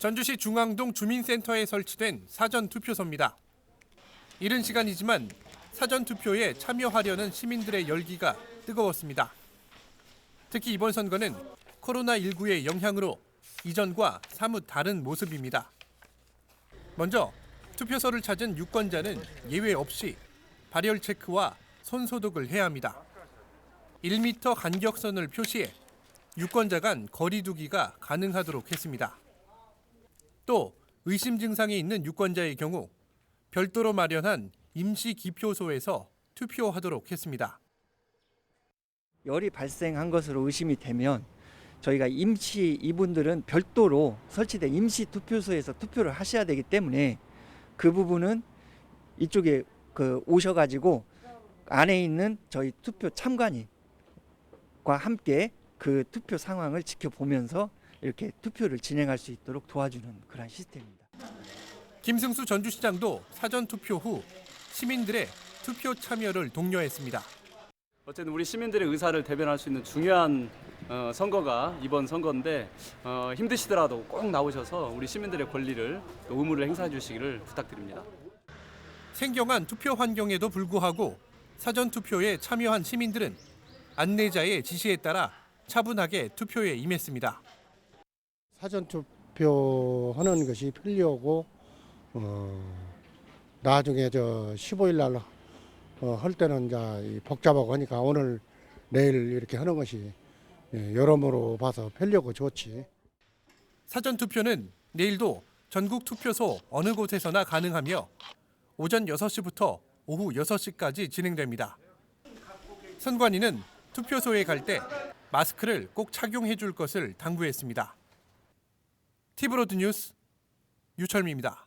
전주시 중앙동 주민센터에 설치된 사전 투표소입니다. 이른 시간이지만 사전 투표에 참여하려는 시민들의 열기가 뜨거웠습니다. 특히 이번 선거는 코로나19의 영향으로 이전과 사뭇 다른 모습입니다. 먼저 투표소를 찾은 유권자는 예외 없이 발열 체크와 손 소독을 해야 합니다. 1m 간격선을 표시해 유권자 간 거리두기가 가능하도록 했습니다. 또 의심 증상이 있는 유권자의 경우 별도로 마련한 임시 기표소에서 투표하도록 했습니다. 열이 발생한 것으로 의심이 되면 저희가 임시 이분들은 별도로 설치된 임시 투표소에서 투표를 하셔야 되기 때문에 그 부분은 이쪽에 그 오셔가지고 안에 있는 저희 투표 참관인과 함께 그 투표 상황을 지켜보면서 이렇게 투표를 진행할 수 있도록 도와주는 그런 시스템입니다. 김승수 전주시장도 사전 투표 후 시민들의 투표 참여를 독려했습니다. 어쨌든 우리 시민들의 의사를 대변할 수 있는 중요한 어, 선거가 이번 선거인데 어, 힘드시더라도 꼭 나오셔서 우리 시민들의 권리를 또 의무를 행사해 주시기를 부탁드립니다. 생경한 투표 환경에도 불구하고 사전 투표에 참여한 시민들은 안내자의 지시에 따라 차분하게 투표에 임했습니다. 사전 투표하는 것이 편리하고 어, 나중에 저 15일 날 어, 할 때는 이제 이 복잡하고 하니까 오늘 내일 이렇게 하는 것이 예, 여러모로 봐서 편리하고 좋지. 사전 투표는 내일도 전국 투표소 어느 곳에서나 가능하며 오전 6시부터 오후 6시까지 진행됩니다. 선관위는 투표소에 갈 때 마스크를 꼭 착용해 줄 것을 당부했습니다. 티브로드 뉴스 유철미입니다.